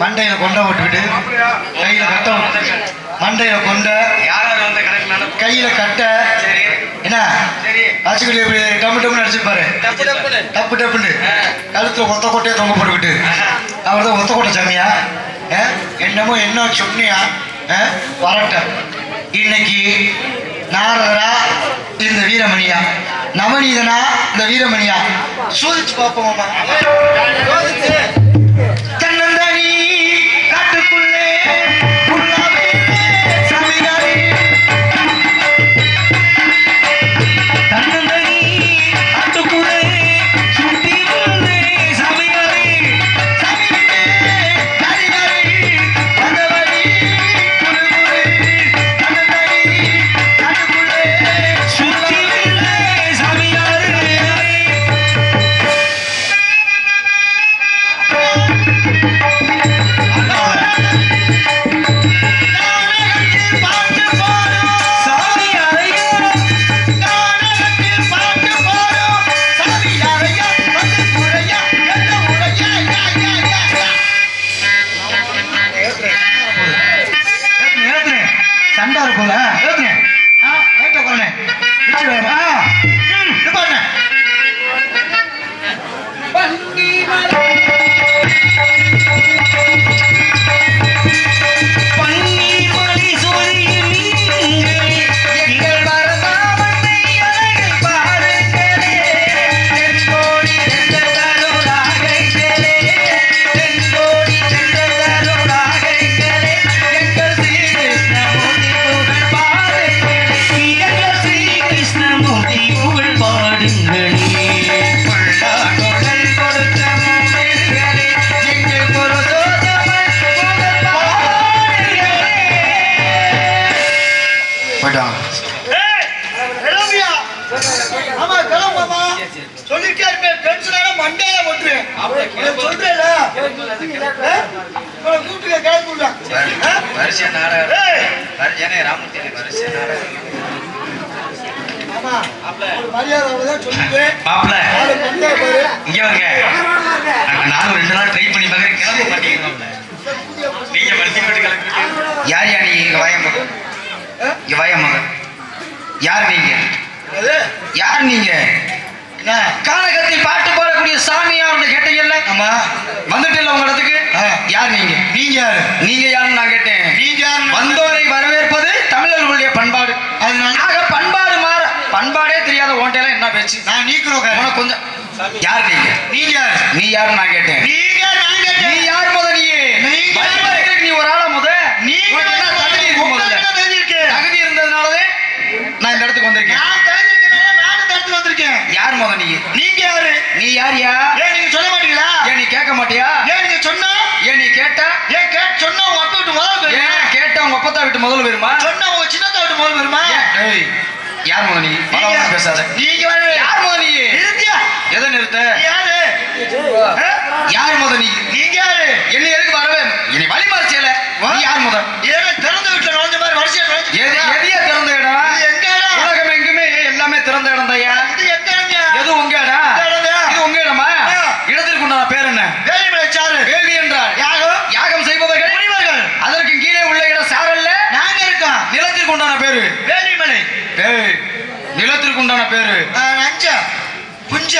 மண்டையில கொண்ட விட்டுக்கிட்டு கையில கட்ட விட்டு மண்டையில கொண்ட கையில கட்ட என்ன? சரி ஆச்சுக்கிட்டு இப்படி டம்மு டம்னு அடிச்சுப்பாரு டப்பு டப்புன்னு. கழுத்துல ஒத்த கொட்டையை தொங்க போட்டுக்கிட்டு. அவர் தான் ஒத்த கொட்டை சாமியா? என்னமோ என்ன சொன்னியா? ஆ? வரட்டும் இன்னைக்கு நாரதரா இந்த வீரமணியா. நவநீதனா இந்த வீரமணியா. சோதிச்சு பார்ப்போமா இங்க வாய மகன். யார் நீங்க? யார் நீங்க? என்ன? கானகத்தில் பாட்டு பாடக்கூடிய சாமியார் கேட்டீங்கல்ல? ஆமா. வந்துட்டல உங்க இடத்துக்கு. யார் நீங்க? நீங்க யாரு? நீங்க யாருன்னு நான் கேட்டேன். நீங்க யாரு வந்தோரை வரவேற்பது தமிழர்களுடைய பண்பாடு. அதனால? பண்பாடு மாற பண்பாடே தெரியாத ஓட்டையெல்லாம் என்ன பேச்சு? நான் நீக்கிறோம் உனக்கு கொஞ்சம் யார் நீங்க? நீங்க யாரு? நீ யாருன்னு நான் கேட்டேன். நீங்க நான் நீ யார் முத நீ நீ ஒரு ஆளா முத. நீங்க உனக்கு என்ன தகுதி இருந்ததுனாலதான் நான் இந்த இடத்துக்கு வந்திருக்கேன். யார் முத நீ? நீங்க யாரு? நீ யார் யா? ஏன் நீங்க சொல்ல மாட்டீங்களா? ஏன் நீ கேட்க மாட்டியா? ஏன் நீங்க சொன்னா? ஏன் நீ கேட்டா? ஏன் கேட் சொன்னா உங்க அப்பா விட்டு முதல்ல போயிருமா? ஏன் கேட்டா உங்க அப்பத்தா விட்டு முதல்ல வருமா சொன்னா உங்க சின்னத்தா விட்டு முதல்ல போயிருமா? ஏய், யார் நீ? வர பேசாத. நீங்க யாரு முத நீ? எதை நிறுத்த? யாரு? யார் நீ? நீங்க யாரு? என்ன எதுக்கு வரவே? இனி வழி மறைச்சல நீ யார் முத ஏன்னா திறந்த வீட்டுல நுழைஞ்ச மாதிரி எது எதையா திறந்த இடம்? எங்க இடம் உலகம் எங்குமே எல்லாமே திறந்த இடம் தாயா இது எங்க இடம்யா? எது உங்க இடம்? இது உங்க இடமா. இடத்திற்கு உண்டான பேர் என்ன? வேலிமலை சாரு வேள்வி என்றால் யாகம் யாகம் செய்பவர்கள்? முனிவர்கள். அதற்கு கீழே உள்ள இடம் சாரல்ல நாங்க இருக்கோம். நிலத்திற்கு உண்டான பேரு? வேலிமலை. ஏய், நிலத்திற்கு உண்டான பேரு? ஆ, நஞ்ச. புஞ்ச.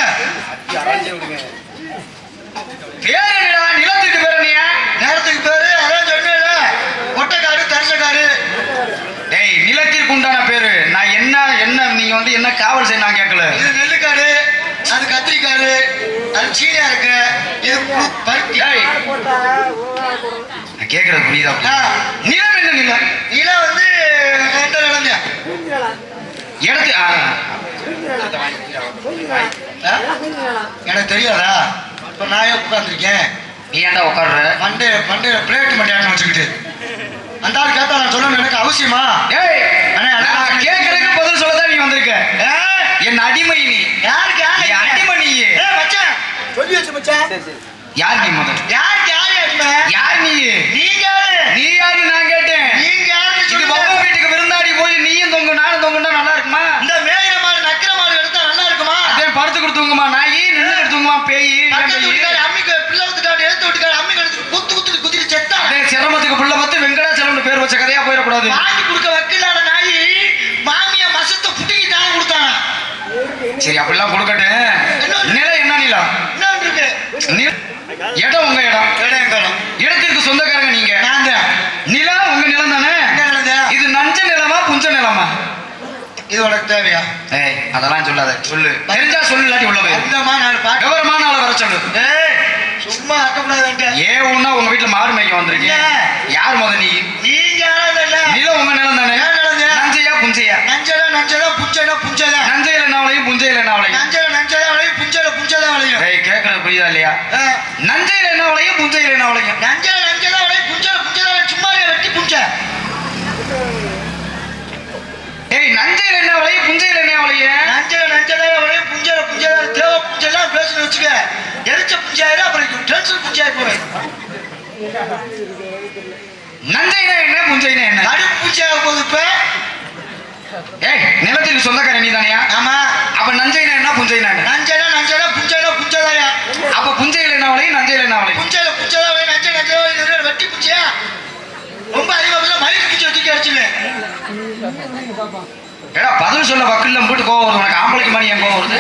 பேர் என்னடா? நிலத்திற்கு பேர் என்னையா? நேரத்துக்கு பேரு அதான் சொன்னேன்ல ஒட்டக்காடு தரிசக்காடு நிலத்திற்கு உண்டான பேரு. நான் என்ன என்ன நீங்க வந்து என்ன காவல் செய்ய நான் கேட்கல. இது நெல்லுக்காடு அது கத்திரிக்காடு அது சீனியா இருக்கு இது பருத்தி. நான் கேட்கறது புரியுதா? நிலம் என்ன நிலம்? நிலம் வந்து எந்த நிலம்யா இடத்து? எனக்கு தெரியாதா? இப்ப நான் உட்காந்துருக்கேன் நீ ஏன்டா உட்கார்ற? மண்டே மண்டையில பிளேட் மண்டையான்னு வச்சுக்கிட்டு. அந்த ஆள் கேட்டா நான் சொல்லணும் எனக்கு அவசியமா? அண்ணே, நான் கேட்கறதுக்கு பதில் சொல்லதான் நீ வந்திருக்க? என் அடிமை நீ. யாருக்கு நீ யாரு அடிமை நீ. ஏ மச்சான். சொல்லி வச்சு மச்சான் யார் நீ முதல் யாருக்கு யாரு அடிமை? யார் நீ? நீங்க யாரு? நீ யாரு நான் கேட்டேன். நீங்க யாருன்னு இது பப்பா வீட்டுக்கு விருந்தாடி போய் நீயும் தொங்கு நானும் தொங்குனா நல்லா இருக்குமா? இந்த மேயிற மாடு நக்கிற மாடு எடுத்தா நல்லா இருக்குமா? அதே படுத்து கொடுத்துங்கம்மா நாயி நின்று கொடுத்துங்கம்மா பேய் பக்கத்து ஏன் வீட்டுக்காரி பேய்? அம்மிக்கு பிள்ளை விட்டுக்காரு எடுத்து விட்டுக்காரு அம்மி கழுத்து குத்து குத்து குதிரை செத்த போட்டு வச்ச கதையா போயிடக்கூடாது. வாங்கி கொடுக்க வக்கில்லாத நாய் மாமியா மசத்தை புட்டிக்கு தான் கொடுத்தாங்க சரி அப்படிலாம் கொடுக்கட்டும் நிலம் என்ன நிலம்? இருக்கு. நில- இடம் உங்க இடம். இடம் இடத்திற்கு சொந்தக்காரங்க நீங்க. நான் தான். நிலம் உங்க நிலம் தானே? இது நஞ்ச நிலமா புஞ்ச நிலமா? இது உனக்கு தேவையா? ஏய் அதெல்லாம் சொல்லாத. சொல்லு. தெரிஞ்சா சொல்லு இல்லாட்டி உள்ள பாக்க விவரமான ஆளை வர சொல்லு. ஏய் சும்மா அக்கப்படாத ஏன் ஒண்ணா உங்க வீட்டுல மாடு மேய்க்க வந்திருக்கீங்க. யார் முத நீ? நீங்க நிலம் உங்க நிலம் தானே? நஞ்சையா புஞ்சையா? நஞ்சடா நஞ்சடா புஞ்சடா புஞ்சடா நஞ்சையில என்ன விளையும் புஞ்சையில என்ன விளையும்? நஞ்சடா நஞ்சடா வளையும் புஞ்சடா புஞ்சடா வளையும். ஏய் புரியுதா இல்லையா? நஞ்சையில என்ன விளையும் புஞ்சையில என்ன விளையும்? நஞ்சடா நஞ்சடா வளையும் புஞ்சடா புஞ்சடா வளையும் சும்மா இரு, வெட்டி புஞ்ச ஏய் நஞ்சையில என்ன விளையும் புஞ்சையில என்ன விளையும் நஞ்சடா நஞ்சடா வளையும் புஞ்சடா புஞ்சடா தேவ புஞ்செல்லாம் பேசுன்னு வச்சுக்க எரிச்ச புஞ்சாயிரம் அப்புறம் டென்ஷன் புஞ்சாயி போவேன் நஞ்சைனா என்ன புஞ்சைனா என்ன? கடுப்பு புஞ்சாக போகுது இப்ப. ஏய் நிலத்திற்கு சொந்தக்கார நீ தானியா ஆமா. அப்ப நஞ்சைனா என்ன புஞ்சைனா என்ன? நஞ்சடா நஞ்சடா புஞ்சடா புஞ்சதாயா? அப்ப புஞ்சையில என்ன விளையும் நஞ்சையில என்ன விளையும் புஞ்சல புஞ்சதா வளையும் நஞ்ச வளையும் வெட்டி புஞ்சியா? ரொம்ப அதிகமா பேச மயிர் குச்சி தூக்கி அடிச்சுவேன் ஏடா பதில் சொல்ல வக்கில்ல போட்டு கோவம் வருது. உனக்கு ஆம்பளைக்கு மணி ஏன் கோவம் வருது?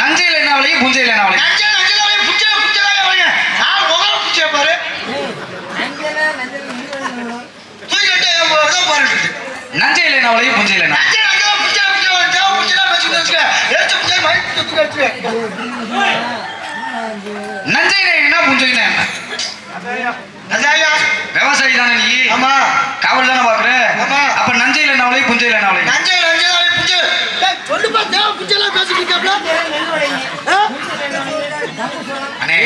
நஞ்சையில என்ன விளையும் புஞ்சையில என்ன பாருங்க நஞ்சையில என்ன விளையும் புஞ்சையில என்ன நஞ்சையில என்ன புஞ்சையில என்ன? அதாயா விவசாயி தானே நீ? ஆமா. காவல் தானே பாக்குற ஆமா. அப்ப நஞ்சையில விளையும் புஞ்சையில என்ன விளையும் நஞ்ச நஞ்சதா வளையும் புஞ்சல் டேய் சொல்லுப்பா தேவ புஞ்சலா பேசிட்டு இருக்காப்ல? அண்ணே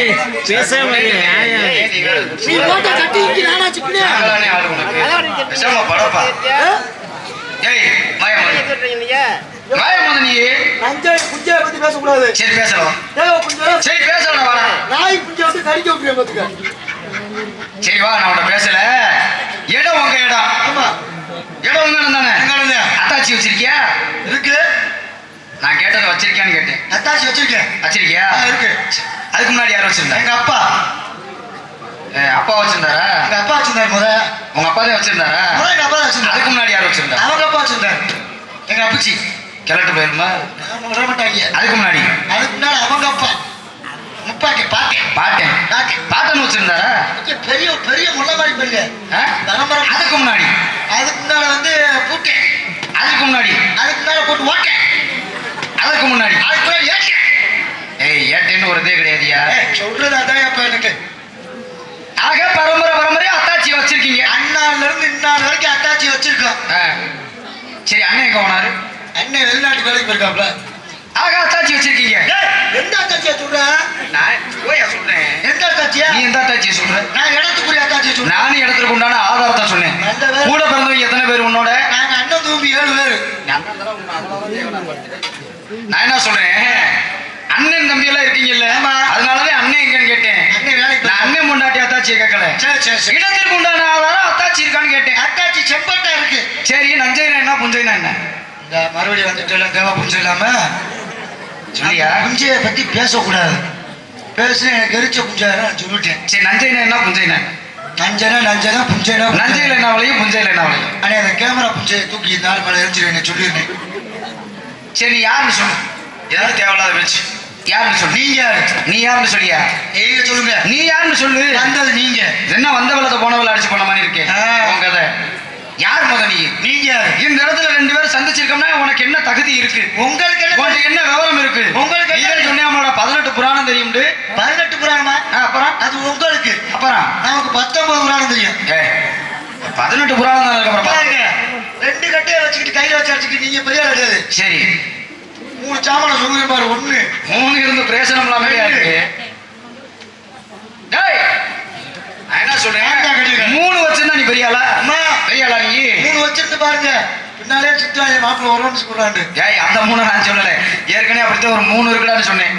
பேசாம இரு, நியாயம். ஏய், நீ வேற நீ போட்ட சட்டி இங்க நானா சிக்கனே நாங்களானே ஆளு உனக்கு பேசாம படப்பா. ஏய் மாயமன் மாயமன் நீ. நஞ்சை புஞ்சை பத்தி பேசக்கூடாது. சரி பேசலாம். தேவ புஞ்சை. சரி பேசலாம் வரா நாய் புஞ்சை வந்து கடிக்க விட்டுருவேன் பாத்துக்க. சரி வா நான் உன்ட்ட பேசல. இடம் உங்க இடம். இடம் உங்க இடம் தானே? அத்தாச்சி வச்சிருக்கியா? இருக்கு. நான் கேட்டது வச்சிருக்கியான்னு கேட்டேன். அத்தாச்சி வச்சிருக்கேன். வச்சிருக்கியா? இருக்கு. அதுக்கு முன்னாடி யார் வச்சிருந்தா? எங்க அப்பா. அப்பா வச்சிருந்தாரா? எங்க அப்பா வச்சிருந்தாரு முத. உங்க அப்பா தான் வச்சிருந்தாரா? எங்க அப்பா தான் வச்சிருந்தாரு. அதுக்கு முன்னாடி யார் வச்சிருந்தா? அவங்க அப்பா வச்சிருந்தாரு. எங்க அப்பச்சி. கிழட்டு போயிருமா? அவங்க விட மாட்டாங்க அதுக்கு முன்னாடி? அதுக்கு முன்னாடி அவங்க அப்பா. முப்பாட்டி பாட்டேன் பாட்டேன் பாட்டேன் வச்சிருந்தாரா பெரிய பெரிய முள்ள மாதிரி பெரிய? பரம்பரை அதுக்கு முன்னாடி? அதுக்கு முன்னால வந்து பூட்டேன். அதுக்கு முன்னாடி? அதுக்கு முன்னால போட்டு ஓட்டேன். அதுக்கு முன்னாடி? அதுக்கு முன்னாடி ஏட்டேன் ஏய் ஏட்டேன்னு ஒரு இதே கிடையாதுயா சொல்றது அதான் அப்ப எனக்கு. ஆக பரம்பரை பரம்பரையா அத்தாச்சி வச்சிருக்கீங்க. அண்ணால இருந்து இன்னாள் வரைக்கும் அத்தாச்சி வச்சிருக்கோம். சரி அண்ணன் எங்க போனாரு? அண்ணன் வெளிநாட்டு வேலைக்கு போயிருக்காப்ல ஆக அத்தாச்சி வச்சிருக்கீங்க. எந்த அத்தாச்சியா சொல்ற? நான் சொல்றேன். எந்த அத்தாச்சியா நீ எந்த அத்தாச்சியை சொல்ற? நான் இடத்துக்குரிய அத்தாச்சியை சொல்றேன். நானும் இடத்துக்கு உண்டான ஆதாரத்தை சொன்னேன். கூட பிறந்தவங்க எத்தனை பேர் உன்னோட? நாங்க அண்ணன் தூம்பி ஏழு பேரு. நான் என்ன சொல்றேன்? அண்ணன் தம்பி எல்லாம் இருக்கீங்கல்ல. அதனாலதான் அண்ணன் எங்கன்னு கேட்டேன். நான். அண்ணன் முண்டாட்டி அத்தாச்சியை கேட்கல. இடத்திற்கு உண்டான ஆதாரம் அத்தாச்சி இருக்கான்னு கேட்டேன். அத்தாச்சி செம்பட்டா இருக்கு. சரி நஞ்சைனா என்ன புஞ்சைனா என்ன? இந்த மறுபடியும் வந்துட்டு தேவை புஞ்சு இல்லாம சொல்லியா? புஞ்சைய பத்தி பேசக்கூடாது. பேசுன எனக்கு எரிச்ச புஞ்சாயிரம் நான் சொல்லிட்டேன். சரி நஞ்சைனா என்ன புஞ்சைனா? நஞ்சனா நஞ்சனா புஞ்சைனா? நஞ்சையில என்ன விளையும் புஞ்சையில என்ன விளையும்? அண்ணே அந்த கேமரா புஞ்சையை தூக்கி இந்த ஆள் மேல எரிச்சிருவேன் சொல்லியிருந்தேன் சரி நீ யாருன்னு சொல்லு. எதாவது தேவையில்லாத பேச்சு? யாருன்னு சொல்லு. நீங்க யாரு? நீ யாருன்னு சொல்லியா? நீங்க சொல்லுங்க. நீ யாருன்னு சொல்லு. வந்தது நீங்க. என்ன வந்த வெள்ளத்தை போன வெள்ள அடிச்சு போன மாதிரி இருக்கே. ஆ. உன் கதை. யார் முத நீ நீங்க இந்த இடத்துல ரெண்டு பேரும் சந்திச்சிருக்கோம்னா உனக்கு என்ன தகுதி இருக்கு? உங்களுக்கு உனக்கு என்ன விவரம் இருக்கு? உங்களுக்கு நீங்க சொன்னியாமோட பதினெட்டு புராணம் தெரியும்டு பதினெட்டு புராணமா? அப்புறம்? அது உங்களுக்கு. அப்புறம்? நமக்கு பத்தொன்பது புராணம் தெரியும். பதினெட்டு புராணம் தான் இருக்கு ரெண்டு கட்டையை வச்சுக்கிட்டு கையில வச்சு அடிச்சுக்கிட்டு நீங்க பெரிய கிடையாது. சரி. மூணு சாமான சொல்லுங்க பாரு ஒண்ணு. மூணு இருந்து பிரயோசனம் இல்லாம இருக்கு டேய் நான் என்ன சொல்றேன் ஏன்டா கட்டிருக்க? மூணு வச்சிருந்தா நீ பெரிய ஆளா அம்மா. பெரிய ஆளா நீ? மூணு வச்சிருந்து பாருங்க. பின்னாலே சுத்தாங்க மாப்பிள்ள வரும்னு சொல்றாண்டு. ஏய் அந்த மூணு நான் சொல்லல. ஏற்கனவே அப்படித்தான் ஒரு மூணு இருக்குடான்னு சொன்னேன்.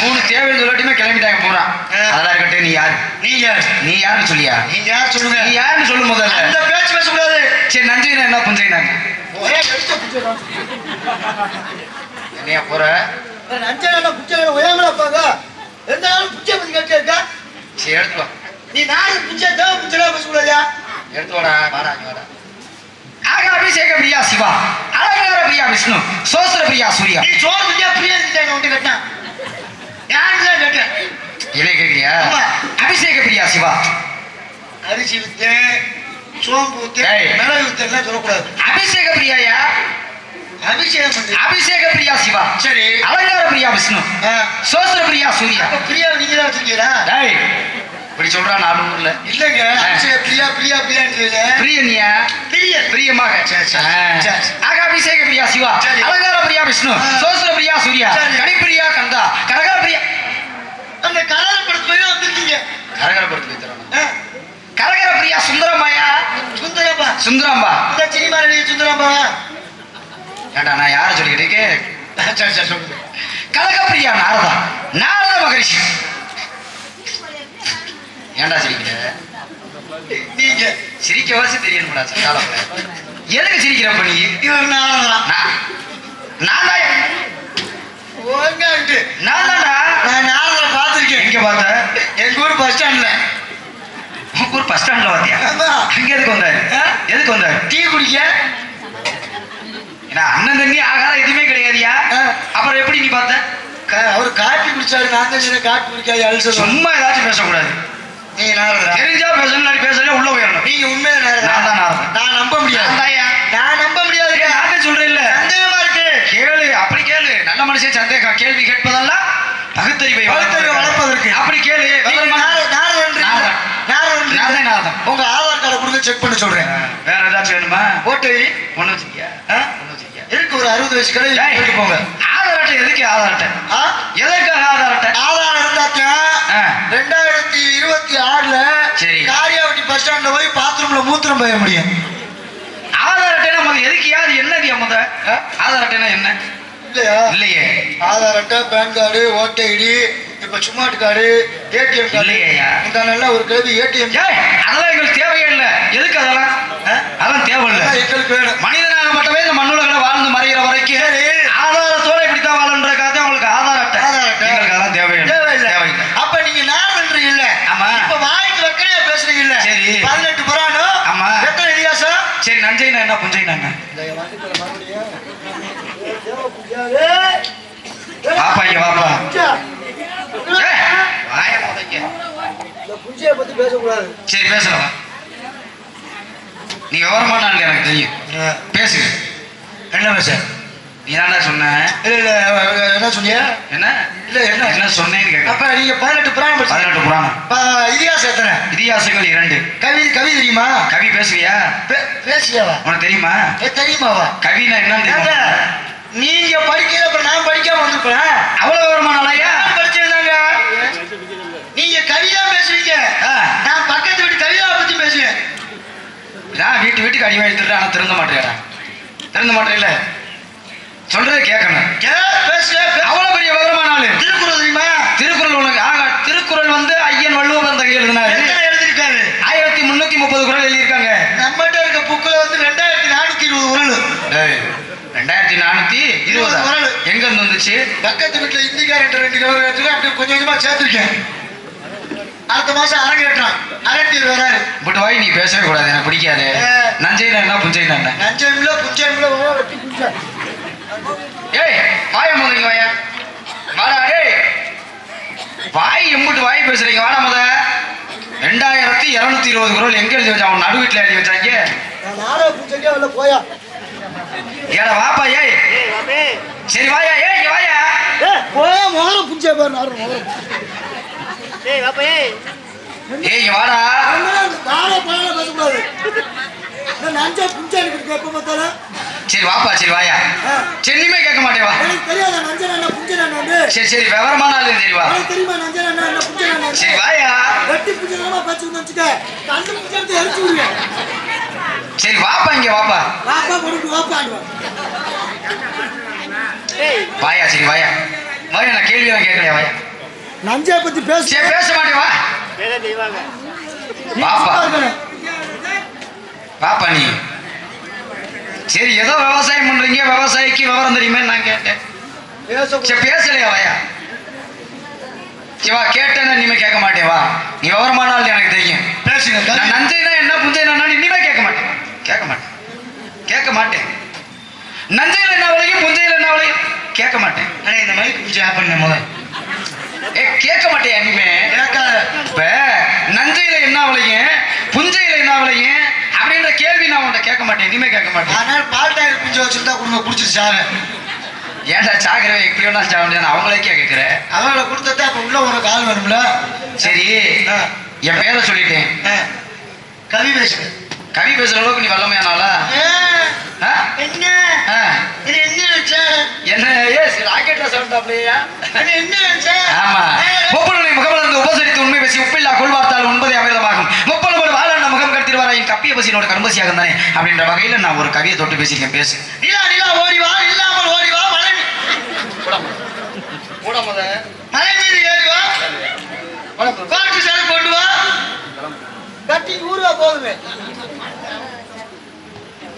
மூணு தேவைன்னு சொல்லட்டியுமே கிளம்பிட்டாங்க போறான் ஆ. அதெல்லாம் இருக்கட்டும் நீ யாரு? நீங்க யாரு? நீ யாருன்னு சொல்லியா? நீங்க யார் சொல்லுங்க? நீ யாருன்னு சொல்லு முதல்ல அந்த பேச்சு பேசக்கூடாது. சரி நஞ்சைனா என்ன புஞ்சைனா என்ன? ஒரே கடிச்ச புடிச்சிடும் என்னையா போற? அஞ்சனா புச்சல ஒயாமல பாங்க நாளும் புச்சை பத்தி கேட்டு இருக்கா? சரி எடுத்து வா நீ நாடு பிஞ்சா தேவ பிஞ்சா பேசக்கூடாதா எடுத்து வாடா வாடா இங்க வாடா. ஆக அபிஷேக பிரியா சிவா அலங்கார பிரியா விஷ்ணு சோஸ்திர பிரியா சூர்யா. நீ சோறு பிஞ்சா பிரியா இருந்தாங்க உன்ட்டு கட்டினா? யாருக்கு தான் கேட்டேன். அபிஷேக பிரியா சிவா. அரிசி வித்தேன் சோம்பு வித்தேன் ஏய். மிளகு வித்தேன் சொல்லக்கூடாது. அபிஷேக பிரியாயா? அபிஷேகம் அபிஷேக பிரியா சிவா. சரி. அலங்கார பிரியா விஷ்ணு. சோஸ்திர பிரியா சூர்யா. பிரியா நீங்க தான் வச்சிருக்கீங்களா? டேய். இப்படி சொல்றா நாலு ஊர்ல. இல்லைங்க. பிரியா பிரியா பிரியான்றீங்க பிரியனியா? பிரிய. பிரியமாக. சரி, சரி, ஆ. சரி. ஆக அபிஷேக பிரியா சிவா. அலங்கார பிரியா விஷ்ணு. சோஸ்திர பிரியா சூர்யா. சரி. கணிப்பிரியா கந்தா. கரகர பிரியா. அந்த கலரை படுத்து போய் வந்திருக்கீங்க கரகரப்படுத்தி ஆ, கரகர பிரியா சுந்தரமாயா சுந்தரம்பா சுந்தராம்பா இந்த சினிமா நடிகை சுந்தரம்பா ஏண்டா நான் யாரை சொல்லிக்கிட்டு இருக்கேன்? கனகப்பிரியா நாரதா. நாரத மகரிஷி. ஏன்டா சிரிக்கிற? நீங்க சிரிக்க வச்சு தெரியணும்டா சண்டாளம் எதுக்கு சிரிக்கிறப்ப நீ? இவர் நான் நான் தான் ஓங்காட்டு நான் தான்டா நான் நாரதரை பார்த்துருக்கேன். எங்க பார்த்த? எங்க ஊர் பஸ் ஸ்டாண்ட்ல. உங்க ஊர் பஸ் ஸ்டாண்ட்ல பார்த்தியா. அங்க எதுக்கு வந்தாரு? எதுக்கு வந்தாரு டீ குடிக்க. ஏன்னா அண்ணன் தண்ணி ஆகாரம் எதுவுமே கிடையாதுயா. அப்புறம் எப்படி நீ பார்த்த? அவர் காப்பி குடிச்சாரு நான் தான் காப்பி குடிக்காது. சும்மா ஏதாச்சும் பேசக்கூடாது. நீங்க நாரதரா தெரிஞ்சா பேசணும் இல்லாட்டி பேசல உள்ள போயிடணும். நீங்க உண்மையா நாரதரா நான் தான். நான் நம்ப முடியாது. நான். நான் நம்ப முடியாதுங்க நான் சொல்றேன் இல்ல சந்தேகமா இருக்கு. கேளு அப்படி கேளு. நல்ல மனுஷன் சந்தேகம் கேள்வி கேட்பதெல்லாம் பகுத்தறிவை பகுத்தறிவை வளர்ப்பதற்கு. அப்படி கேளு. நான். உங்க ஆதார் கார்டை கொடுங்க செக் பண்ண சொல்றேன். வேற ஏதாச்சும் வேணுமா? ஓட்டு ஒண்ணு வச்சுக்கியா இருக்கு ஒரு அறுபது வயசு கடை. டேய், போயிட்டு போங்க. ஆதார் அட்டை எதுக்கு ஆதார் அட்டை? எதற்காக ஆதார் அட்டை? ஆதார் இருந்தாத்தான் ஆ. இருபத்தி ஆறுல சரி. காரியாவட்டி பஸ் ஸ்டாண்ட்ல போய் பாத்ரூம்ல மூத்திரம் போய முடியும். ஆதார் அட்டைனா முதல்ல எதுக்கு? யாரு என்னது முத? ஆதார் அட்டைனா என்ன? இல்லையா? இல்லையே. ஆதார் அட்டை பேன் கார்டு ஓட்டை ஐடி இப்ப சும்மாட்டு கார்டு ஏடிஎம் கார்டு. இல்லையா? இந்த ஒரு கேள்வி ஏடிஎம் அதெல்லாம் எங்களுக்கு தேவையே இல்லை. எதுக்கு அதெல்லாம்? அதெல்லாம் தேவையில்லை. எங்களுக்கு வேணும். மனிதனாக மட்டுமே இந்த மண்ணுலகில வாழ்ந்து மறைகிற வரைக்கும் சரி. ஆதாரத்தோட இப்படித்தான் வாழன்றக்காக உங்களுக்கு ஆதார் அட்டை ஆதார் அட்டை. எங்களுக்கு அதெல்லாம் தேவையில்லை தேவையில்லை தேவையில்லை அப்ப நீங்க நாரதன்றீங்க இல்ல ஆமா. இப்ப வாய்க்கு வக்கனையா பேசுறீங்க இல்ல சரி. பதினெட்டு புராணம் ஆமா. எத்தனை இதிகாசம் சரி நஞ்சைனா என்ன புஞ்சைனா என்ன வாப்பா இங்க வாப்பா. வாயை. புஞ்சியை பத்தி பேசக்கூடாது சரி பேசலாம் நீ விவரமான ஆளு எனக்கு தெரியும். பேசு என்ன பேச நீ தானே சொன்ன? இல்ல இல்ல என்ன சொன்னீங்க என்ன? இல்ல என்ன? என்ன சொன்னேன்னு கேட்க அப்ப நீங்க பதினெட்டு புராணம். பதினெட்டு புராணம். இதிகாசம் எத்தனை? இதிகாசங்கள் இரண்டு. கவி கவி தெரியுமா? கவி பேசுவியா? பே- பேசியாவா உனக்கு தெரியுமா? ஏ, தெரியுமாவா? கவினா தெரியுமா? நீங்க படிக்கிறத அப்புறம் நான் படிக்காம வந்திருப்பேன்? அவ்வளவு ஆளையா நான் படிச்சிருந்தாங்க. நீங்க கவிதா பேசுவீங்க. நான் பக்கத்து வீட்டு கவிதாவை பத்தி பேசுவேன். நான் வீட்டு வீட்டுக்கு அடிமை எடுத்துட்டு ஆனா திருந்த மாட்டேடா திருந்த மாட்டேல சொல்றது கேட்கணும் அவ்வளவு பெரிய விவரமான ஆளு திருக்குறள் தெரியுமா? திருக்குறள் உனக்கு ஆகா திருக்குறள் வந்து ஐயன் வள்ளுவன் தகை எழுதினாரு. எத்தனை எழுதிருக்காரு ஆயிரத்தி முன்னூத்தி முப்பது குரல் எழுதியிருக்காங்க. நம்மகிட்ட இருக்க புக்கில் வந்து ரெண்டாயிரத்தி நானூத்தி இருபது குரல் டேய், ரெண்டாயிரத்தி நானூத்தி இருபது? குறள். எங்க இருந்து வந்துச்சு? பக்கத்து வீட்டுல இந்திக்காரன் ரெண்டு கிலோ எடுத்து அப்படியே கொஞ்சம் கொஞ்சமா சேர்த்துருக்கேன். அடுத்த மாசம் அரங்கேற்றான் அரங்கியர் வராரு. பட் வாய் நீ பேசவே கூடாது எனக்கு பிடிக்காது. என்ன புஞ்சைனா என்ன? நஞ்சமில்ல புஞ்சமில்ல வெட்டி புஞ்சா ஏய் வாய முதங்க வாயா வாடா டேய் வாய் எம்பிட்டு வாய் பேசுறீங்க. வாடா முத. ரெண்டாயிரத்தி இருநூத்தி இருபது குரல் எங்க எழுதி வச்சா அவன் நடு வீட்டுல எழுதி வச்சாங்க நான் போயா. ஏடா வாப்பா ஏய். சரி வாயா ஏய் வாயா. ஏ போயா மோகரம் புஞ்சே பாரு நாடகம் மோகரம் ஏய் இங்க வாடா. நாடக பழக பேசக்கூடாது. நான் நஞ்சா புஞ்சா இருக்கு எப்ப பார்த்தாலும். சரி வாப்பா சரி வாயா. இனிமே கேட்க மாட்டே வா. எனக்கு தெரியாத நஞ்சன் என்ன புஞ்சன் வந்து? சரி சரி விவரமான ஆளு சரி வா. எனக்கு தெரியுமா நஞ்சன் என்ன என்ன புஞ்சன்? சரி வாயா. வெட்டி கண்டு எரிச்சு விடுவேன் சரி வாப்பா இங்க வாப்பா. வாப்பா வாயா சரி வாயா. வாயா நான் கேள்வி எல்லாம் கேட்கலையா வாயா? நஞ்சை பத்தி பேசு. சரி பேச மாட்டே வா. வாப்பா. பாப்பா நீ. சரி ஏதோ விவசாயம் பண்றீங்க விவசாயிக்கு விவரம் தெரியுமே நான் கேட்டேன். பேசலையா வாயா? சிவா கேட்டேன்னா இனிமே கேட்க மாட்டேன் வா. நீ விவரமானாலும் எனக்கு தெரியும். பேசுங்க. நஞ்சைனா என்ன புஞ்சைனா இனிமே கேட்க மாட்டேன். கேட்க மாட்டேன். கேட்க மாட்டேன். நஞ்சையில் என்ன விளையும் புஞ்சையில் என்ன விளையும்? கேட்க மாட்டேன். அண்ணே இந்த மைக் கொஞ்சம் ஆஃப் பண்ண முதல் ஏ கேட்க மாட்டேன் இனிமே. கேட்காத இப்ப நஞ்சையில என்ன விளையும் புஞ்சையில என்ன விளையும்? அப்படின்ற கேள்வி நான் உன்கிட்ட கேட்க மாட்டேன். இனிமே கேட்க மாட்டேன். ஆனால் பால் டயர் குஞ்சு வச்சுருந்தா குடும்ப குடிச்சிட்டு சாரு ஏன்டா சாகிறவன் எப்படி வேணா சாக முடியாது. அவங்களே கேட்கிறேன். அவங்கள கொடுத்தா அப்ப உள்ள ஒரு கால் வேணும்ல? சரி. என் பேரை சொல்லிட்டேன். கவி பேசுங்க கவி பேசுற அளவுக்கு நீ வல்லமையானாலா? என்ன. இது என்ன என்ன? ஏஸ் ராக்கெட்ல சொல்லிட்டாப்லையா அது என்ன ஆமா. ஒப்பனை முகமலர்ந்து உபசரித்து உண்மை பேசி உப்பில்லா கொள்வார்த்தால் உண்பதே அமிர்தமாகும். முப்பது கட்டிருவாராயின் கப்பிய பசினோட கரும்பசியாகும் தானே? அப்படின்ற வகையில நான் ஒரு கவியை தொட்டு பேசியிருக்கேன். பேசு. நிலா நிலா ஓடி வா. இல்லாமல் ஓடி வா. மலை மலை மீது ஏறி வா. சேர கொண்டு வா. கட்டி ஊருவா போதுமே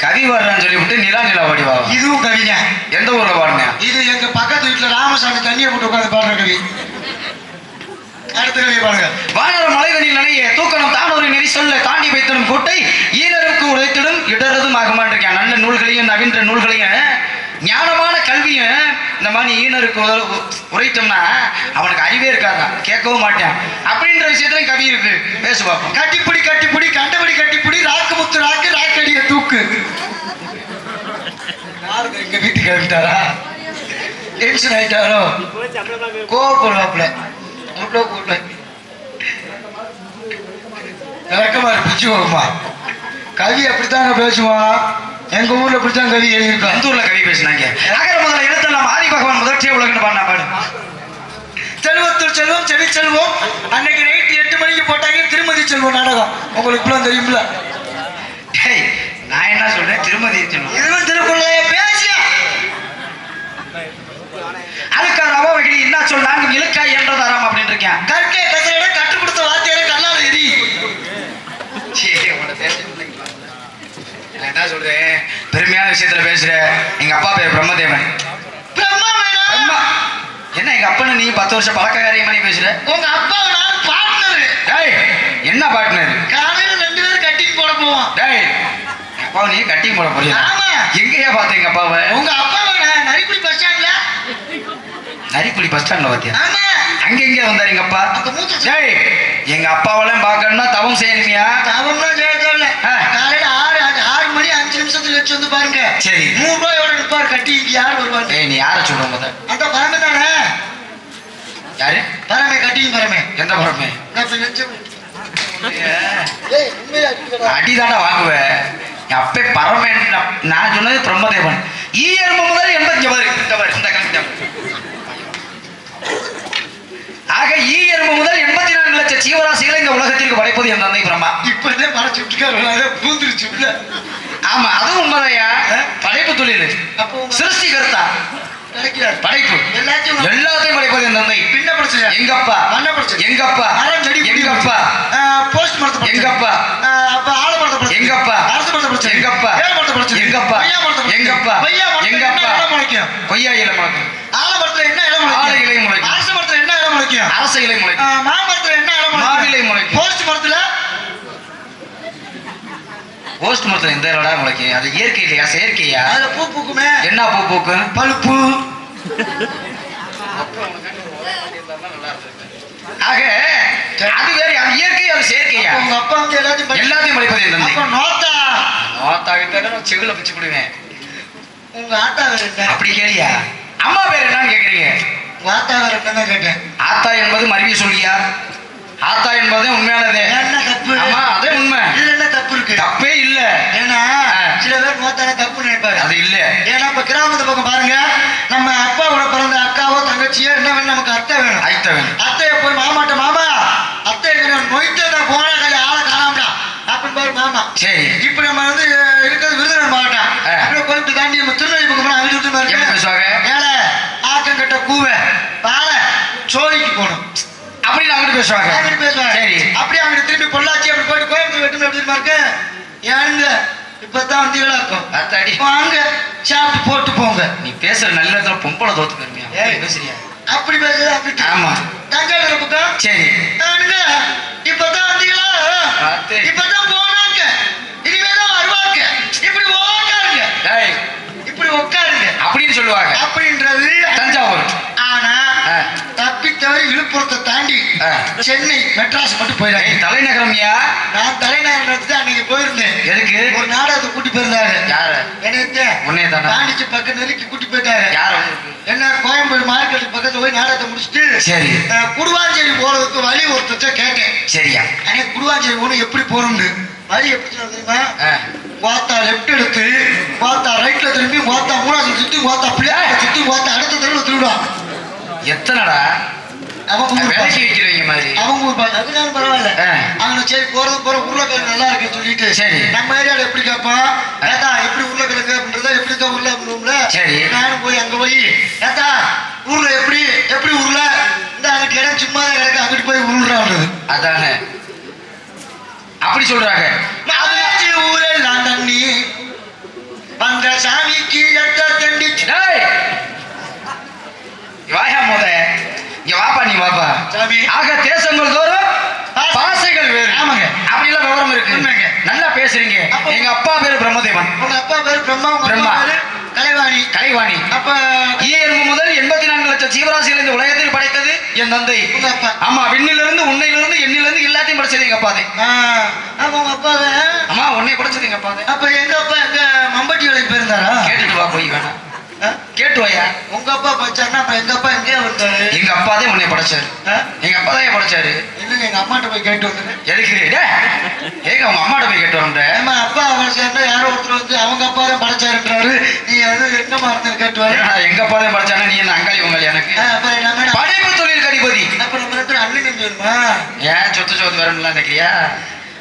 கவி வர்றான்னு சொல்லிவிட்டு நிலா நிலா ஓடி வா. இதுவும் கவிங்க. எந்த ஊர்ல பாடுங்க இது எங்க பக்கத்து வீட்டுல ராமசாமி தண்ணியை போட்டு உட்காந்து பாடுற கவி. அடுத்த பாருங்க. வானர மலைகளில் நிறைய தூக்கணும் தானொரு நெறி சொல்ல தாண்டி வைத்தனும் கூட்டை ஈனருக்கு உழைத்திடும் இடறதும் ஆகமாட்டிருக்கேன் நல்ல நூல்களையும் நவீன நூல்களையும் ஞானமான கல்வியும் இந்த மாதிரி ஈனருக்கு உரைத்தோம்னா அவனுக்கு அறிவே இருக்காதான் கேட்கவும் மாட்டான். அப்படின்ற விஷயத்துல கவி இருக்கு. பேசு பார்ப்போம் கட்டிப்பிடி கட்டிப்பிடி கண்டபடி கட்டிப்பிடி ராக்கு முத்து ராக்கு ராக்கடிய தூக்கு. எங்க வீட்டுக்கு கிளம்பிட்டாரா? டென்ஷன் ஆயிட்டாரோ? கோவப்படுவாப்புல. உள்ள உள்ள விளக்கமா பிடிச்சு போகுமா கவி அப்படித்தாங்க பேசுவான் எங்க ஊர்ல அப்படித்தான் கவி எழுதியிருக்கான் எந்த ஊர்ல கவி பேசினாங்க? அகர முதல்ல எழுத்தெல்லாம் ஆதி பகவான் முதற்சிய உலகன்னு பாடினா பாடு. செல்வத்தில் செல்வம் செவி செல்வம். அன்னைக்கு நைட் எட்டு மணிக்கு போட்டாங்க திருமதி செல்வம் நாடகம். உங்களுக்கு இப்பெல்லாம் தெரியும்ல நான் என்ன சொல்றேன்? திருமதி செல்வம். இதுவும் திருக்குறளைய பேசியா அதுக்காக அவர்கள் என்ன சொல் நான்கு இழுக்காய் என்றதாராம் அப்படின்னு இருக்கேன். கற்கே கசையிட கற்றுக் கொடுத்த வாத்தியாரே கல்லாத எரி என்ன சொல்றேன்? பெருமையான விஷயத்துல பேசுற எங்க அப்பா பேர் பிரம்மதேவன். என்ன எங்க அப்பன்னு நீ பத்து வருஷம் பழக்கக்காரியம் பண்ணி பேசுற? உங்க அப்பா நான் பார்ட்னர் டேய் என்ன பார்ட்னர் காலையில ரெண்டு பேரும் கட்டிங் போட போவோம். டேய் அப்பா நீ கட்டிங் போட போறியா? ஆமா. எங்கேயா பார்த்த எங்க அப்பாவை? உங்க அப்பா நரிக்குடி பஸ் ஸ்டாண்ட்ல நரிக்குடி பஸ் ஸ்டாண்ட்ல பார்த்தியா ஆமா. அங்க எங்க வந்தாரு எங்க அப்பா டேய் எங்க அப்பாவெல்லாம் பார்க்கணும்னா தவம் செய்யணுமியா? அவன்லாம் செய்ய தேவையில்ல. காலையில ஆறு ஆறு மணி அஞ்சு நிமிஷத்துல வச்சு வந்து பாருங்க. சரி. நூறு ரூபாயோட நிற்பார் கட்டி இங்க யார் வருவாங்க? நீ யார சொல்ற முத அந்த பரமே தானே? யாரு? பரமே கட்டிங் பரமே எந்த இருக்குடா. அடிதாண்டா வாங்குவேன் அப்பே பரமேன் நான் சொன்னது பிரம்மதேவன். ஈ எறும்பு முதல் எண்பத்தி இந்த பாரு, இந்த பாரு, இந்த கணக்கு. ஆக ஈ எறும்பு முதல் எண்பத்தி நான்கு லட்சம் ஜீவராசிகளை இந்த உலகத்திற்கு படைப்பது என் தந்தை பிரம்மா. இப்பதான் மறைச்சு விட்டுருக்காரு அதை பூந்துருச்சு. ஆமா அதுவும் உண்மைதையா படைப்பு தொழில். சிருஷ்டி கருத்தா? படைப்பு. எல்லாத்தையும் படைப்பது என் தந்தை. பின்ன படிச்சது எங்க அப்பா மண்ணை படிச்சது எங்க அப்பா மரம் செடி கொடி எங்க அப்பா போஸ்ட் மரத்தை படிச்சது எங்க அப்பா ஆ, அப்ப ஆலமரத்தை படிச்சது எங்க அப்பா அரசு மரத்தை படிச்சது எங்க அப்பா ஏல மரத்தை படிச்சது எங்க அப்பா கொய்யா மரத்தை படிச்சது எங்க அப்பா கொய்யா மரத்துல எங்க என்ன அப்பா இலை முளைக்கும்? கொய்யா இலை முளைக்கும். ஆலமரத்துல என்ன இலை ஆல இலை முளைக்கும்? முளைக்கும். அரசு மரத்துல என்ன இலை முளைக்கும். அரச இலை முளைக்கும் மாமரத்துல என்ன இலை மாவிலை முளைக்கும். முளைக்கும். போஸ்ட் மரத்துல போஸ்ட் மரத்துல எந்த இலடா முளைக்கும். அது இயற்கை இல்லையா? செயற்கையா? பூ பூக்குமே. என்ன பூ பூக்கும்? பழுப்பு. ஆக அது வேற அது இயற்கை அது செயற்கையா? உங்க அப்பா வந்து எல்லாத்தையும் எல்லாத்தையும் படிப்பது என் தந்தை. அப்ப நோத்தா. நோத்தாகிட்ட செவில பிச்சு விடுவேன் உங்க ஆத்தா வேற என்ன அப்படி கேளியா? அம்மா பேர் என்னன்னு கேக்குறீங்க. உங்க ஆத்தா வேற என்னன்னு கேட்டேன். ஆத்தா என்பது மருவி சொல்லியா? ஆத்தா என்பது உண்மையானது. என்ன தப்பு? ஆமா அதே உண்மை. இதுல என்ன தப்பு இருக்கு? தப்பே இல்ல. ஏன்னா. சில பேர் நோத்தான தப்பு நினைப்பாரு. அது இல்ல. ஏன்னா இப்ப கிராமத்து பக்கம் பாருங்க. நம்ம அப்பாவோட பிறந்த அக்காவோ தங்கச்சியோ என்ன வேணும்? நமக்கு அத்தை வேணும். ஐத்தவன் அத்தைய போய் மாமாட்ட மாமா அத்தை மொய்த்த போன கையில பாரு மாமா. சரி. இப்ப நம்ம வந்து இருக்கிறது விருதுநகர் மாவட்டம். கோயம்புத்தூர் தாண்டி நம்ம திருநெல்வேலி பக்கம் போனா அங்கிட்டு விட்டு பேசுவாங்க? ஏழை ஆக்கங்கட்ட கூவை பாலை சோழிக்கு போகணும். அப்படின்னு அங்கிட்டு பேசுவாங்க. அப்படி பேசுவாங்க. சரி. அப்படியே அங்கிட்டு திரும்பி பொள்ளாச்சி அப்படி போயிட்டு கோயம்புத்தூர் வெட்டுமே எப்படி இருக்கு? ஏனுங்க இப்பதான் வந்தீங்களா இருக்கும். அத்தாடி. வாங்க சாப்பிட்டு போட்டு போங்க. நீ பேசுற நல்ல இடத்துல பொம்பளை தோத்து பெருமையா. பேசுறியா? அப்படி பேசுறது அங்கிட்டு ஆமா. தஞ்சாவூர் பக்கம். சரி. இப்பதான் வந்தீங்களா. இப்பதான் போனாங்க இனிமேதான் வருவாங்க. இப்படி உட்காருங்க. இப்படி உட்காருங்க. அப்படின்னு சொல்லுவாங்க. அப்படின்றது தஞ்சாவூர். ஆனா ஆ. தப்பி தவறி விழுப்புரத்தை தாண்டி. சென்னை மெட்ராஸ் மட்டும் போயிடாங்க ஏய், தலைநகரம்யா நான் தலைநகரத்துக்கு தான் அன்னைக்கு போயிருந்தேன். எதுக்கு? ஒரு நாடகத்தை கூட்டி போயிருந்தாரு. யாரு? என்னத்த உன்னைய தானா? தாண்டிச்சு பக்கம் நெருக்கி கூட்டி போயிட்டாரு. யாரு? என்ன கோயம்பேடு மார்க்கெட் பக்கத்துல போய் நாடகத்தை முடிச்சுட்டு சரி. குடுவாஞ்சேரி போறதுக்கு வழி ஒருத்தர்ட்ட கேட்டேன். சரியா. அன்னைக்கு குடுவாஞ்சேரி போகணும் எப்படி போகணும்னு? வழி எப்படி தெரியுமா ஆ. வாத்தா லெஃப்ட் எடுத்து வாத்தா ரைட்ல திரும்பி வாத்தா மூணாவது சுத்தி வாத்தா பிள்ளையார சுத்தி வாத்தா அடுத்த தெருவில் திருவிழா எத்தனைடா? அவங்க. வைக்கிறவங்க மாதிரி. அவங்க பரவாயில்ல. அவங்க சரி போறது போற உருளைக்கிழங்கு நல்லா இருக்குன்னு சொல்லிட்டு சரி. நம்ம ஏரியால எப்படி கேட்போம் ஏத்தா எப்படி உருளைக்கிழங்கு அப்படின்றத எப்படி தான் உருளை அப்படின்னும்ல? சரி. நானும் போய் அங்க போய் ஏத்தா ஊர்ல எப்படி எப்படி உருளை இந்த அங்கிட்டு இடம் சும்மா கிடக்கு அங்கிட்டு போய் உருள்றான்றது அதானே. அப்படி சொல்றாங்க. நாலஞ்சு ஊரெல்லாம் தண்ணி. வந்த சாமிக்கு டேய்! வாயா முத. இங்க வாப்பா நீ வாப்பா. சாமி. ஆக தேசங்கள் தோறும் பாசைகள் வேறு. ஆமாங்க. அப்படிலாம் விவரம் இருக்கு. நல்லா பேசுறீங்க. எங்க அப்பா பேரு பிரம்மதேவன். உங்க அப்பா பேரு பிரம்மா பிரம்மா. கலைவாணி. கலைவாணி. அப்ப ஈயர்வு முதல் எண்பத்தி நான்கு லட்சம் ஜீவராசிகள் இந்த உலகத்தில் படைத்தது என் தந்தை. ஆமா விண்ணிலிருந்து உன்னையிலிருந்து எண்ணிலிருந்து எல்லாத்தையும் படைச்சது எங்க அப்பா அப்ப உங்க அப்பா அம்மா உன்னை படைச்சது எங்க அப்பா அப்ப எங்க அப்பா எங்க மம்பட்டி வேலைக்கு போயிருந்தாரா கேட்டுட்டு வா போய் வேணாம்? கேட்டு வாயா உங்க அப்பா படிச்சாருன்னா அப்ப எங்க அப்பா எங்கேயா இருந்தாரு? எங்க அப்பா தான் உன்னை படைச்சாரு? எங்க அப்பா தான் படைச்சாரு. இல்லைங்க எங்க அம்மாட்ட போய் கேட்டு வந்துரு. எதுக்கு? டேய், ஏங்க அவங்க அம்மாட்ட போய் கேட்டு வரேன் ஏமா அப்பா சேர்ந்தா யாரோ ஒருத்தர் வந்து அவங்க அப்பா தான் படைச்சாருன்றாரு. நீ அது எங்கம்மா இருந்து கேட்டு வர? எங்க அப்பா தான் படைச்சானா நீ என்ன அங்காளி உங்காளி எனக்கு? அப்புறம் நம்ம படைப்பு தொழில் கடிபதி அப்ப நம்ம ரெண்டு அண்ணன் ஏன் சொத்து சொத்து வரணும்லாம் நினைக்கிறியா?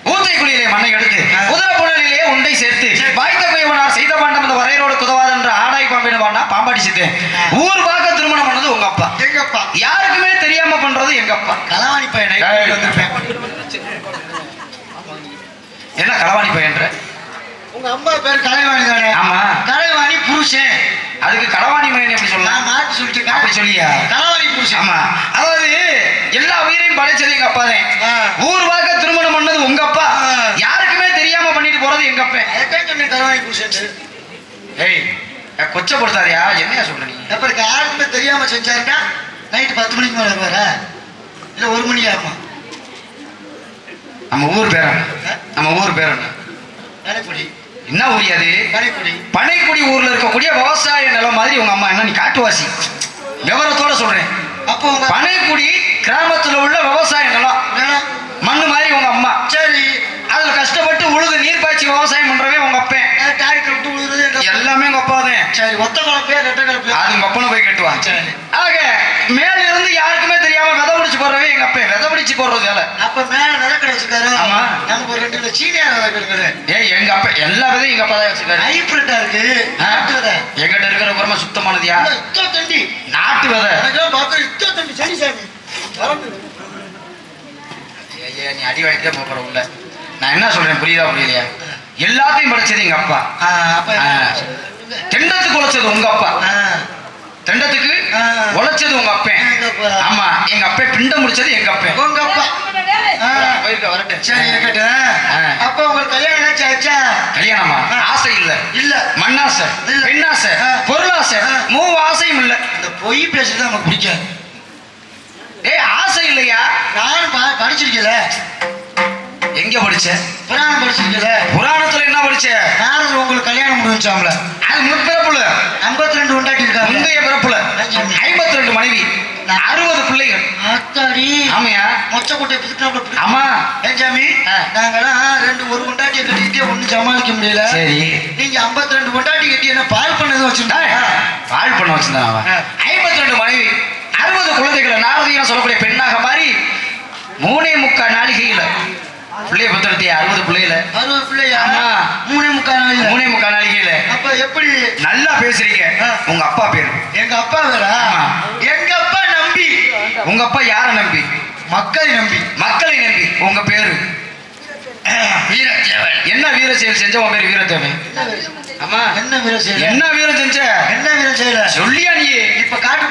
ஊத்தை குழியிலே மண்ணை எடுத்து குதிரை புனலிலே உண்டை சேர்த்து வாய்த்த குயவனார் செய்த பாண்டம் இந்த வரையரோடு குதவாது என்ற ஆடாய் பாம்பின பாண்டா பாம்பாடி சித்தேன். ஊர் பார்க்க திருமணம் பண்ணது உங்க அப்பா. எங்க அப்பா யாருக்குமே தெரியாம பண்றது எங்க அப்பா. கலவாணி பையனை என்ன களவாணி பையன்ற? உங்க அம்மா பேர் கலைவாணி தானே? ஆமா. கலைவாணி புருஷன். அதுக்கு களவாணி மகன் எப்படி சொல்லலாம்? மாற்றி சொல்லிட்டு அப்படி சொல்லியா? கலவாணி புருஷன் ஆமா. அதாவது எல்லா உயிரையும் படைச்சது எங்க அப்பா தான். ஊர் பார்க்க திருமணம் பண்ணது உங்க அப்பா. யாருக்குமே தெரியாம பண்ணிட்டு போறது எங்க அப்பா. கலவாணி புருஷன் ஏய் கொச்சப்படுத்தாதயா? என்னையா சொல்ற நீ? அப்புறம் யாருக்குமே தெரியாம செஞ்சாருன்னா நைட்டு பத்து மணிக்கு மேல வருவாரா? இல்ல ஒரு மணி ஆகுமா? நம்ம ஊர் பேர் என்ன? நம்ம ஊர் பேர் என்ன கரைக்குடி என்ன ஊர் அது? பனைக்குடி. ஊர்ல இருக்கக்கூடிய விவசாய நிலம் மாதிரி உங்க அம்மா என்ன நீ காட்டுவாசி. விவரத்தோட சொல்றேன். அப்போ பனைக்குடி கிராமத்துல உள்ள விவசாய நிலம். மண்ணு மாதிரி உங்க அம்மா. சரி. அதுல கஷ்டப்பட்டு உழுது நீர் பாய்ச்சி விவசாயம் பண்றவே உங்க அப்பன். எல்லாமே உங்க அப்பா தான் சரி ஒத்த குழப்பையா ரெட்ட குழப்பையா அது உங்க அப்பனை போய் கேட்டுவான் சரி. ஆக மேல இருந்து யாருக்குமே தெரியாம விதை பிடிச்சு போடுறவே எங்க அப்பன் விதை பிடிச்சு போடுறது வேலை அப்ப மேல விளக்கடை வச்சிருக்காரு. ஆமா. நமக்கு ஒரு ரெண்டு கிலோ சீனியா விளக்கெடுக்காரு ஏய் எங்க அப்பா எல்லா விதையும் எங்க அப்பா தான் வச்சிருக்காரு. ஹைப்ரிட்டா இருக்கு? நாட்டு விதை எங்கிட்ட இருக்கிற புறமா சுத்தமானதியா? இத்தோ தண்டி. நாட்டு விதை எனக்கெல்லாம் பார்க்க இத்தோ தண்டி. சரி சாமி. ஐயா, நீ அடி வாங்கிட்டே போற உள்ள. நான் என்ன சொல்றேன் புரியுதா புரியலையா? எல்லாத்தையும் படைச்சது எங்க அப்பா. தெண்டத்துக்கு உழைச்சது உங்க அப்பா. தெண்டத்துக்கு. உழைச்சது உங்க அப்பன்? ஆமா எங்க அப்பன் பிண்டம் முடிச்சது எங்க அப்பன் உங்க அப்பா. அப்ப உங்களுக்கு கல்யாணம் ஆச்சா கல்யாணமா. ஆசை இல்ல. இல்ல. மண்ணாசை. பெண்ணாசை. பொருளாசை. மூவ ஆசையும் இல்ல. இந்த பொய் பேசுறது நமக்கு பிடிக்காது ஏய் ஆசை இல்லையா? நானும் படிச்சிருக்கல எங்க படிச்ச? புராணம் படிச்சிருக்கல புராணத்துல என்ன படிச்ச? நாரதர் உங்களுக்கு கல்யாணம் முடிஞ்சாம்ல. அது முற்பிறப்புல ஐம்பத்தி ரெண்டு உண்டாட்டி இருக்காங்க முந்தைய பிறப்புல ஐம்பத்தி ரெண்டு மனைவி அறுபது பிள்ளைகள். அத்தாடி ஆமையா? மொச்சக்கொட்டை பிதுக்கினாப்புல ஆமா. ஏன் சாமி? ஆ. நாங்கெல்லாம் ரெண்டு ஒரு கொண்டாட்டியை கட்டிக்கிட்டே ஒண்ணும் சமாளிக்க முடியல. சரி. நீங்க ஐம்பத்தி ரெண்டு கொண்டாட்டி கட்டி என்ன பால் பண்ணது வச்சுருந்தா? வாழ் பண்ண வச்சிருந்தான் அவன். ஐம்பத்தி ரெண்டு மனைவி. அறுபது குழந்தைகளை நாரதியம் சொல்லக்கூடிய பெண்ணாக மாறி மூணே முக்கால் நாளிகையில. பிள்ளைய பத்திரத்தி அறுபது பிள்ளைகள அறுபது பிள்ளையா? ஆமா. மூணே முக்கால் நாளையில. மூணே முக்கால் நாளிகையில. அப்ப எப்படி? நல்லா பேசுறீங்க. உங்க அப்பா பேரு. எங்க அப்பா வேற? ஆமா. எங்க உங்க அப்பா யார நம்பி? மக்களை நம்பி. மக்களை நம்பி. உங்க பேரு? வீரத்தேவன். என்ன வீர செயல் செஞ்ச? உன் பேரு வீரத்தேவன். ஆமா. என்ன வீரம் செய்யல என்ன வீரம் செஞ்ச? என்ன வீரம் செய்யல சொல்லியா நீ? இப்ப காட்டு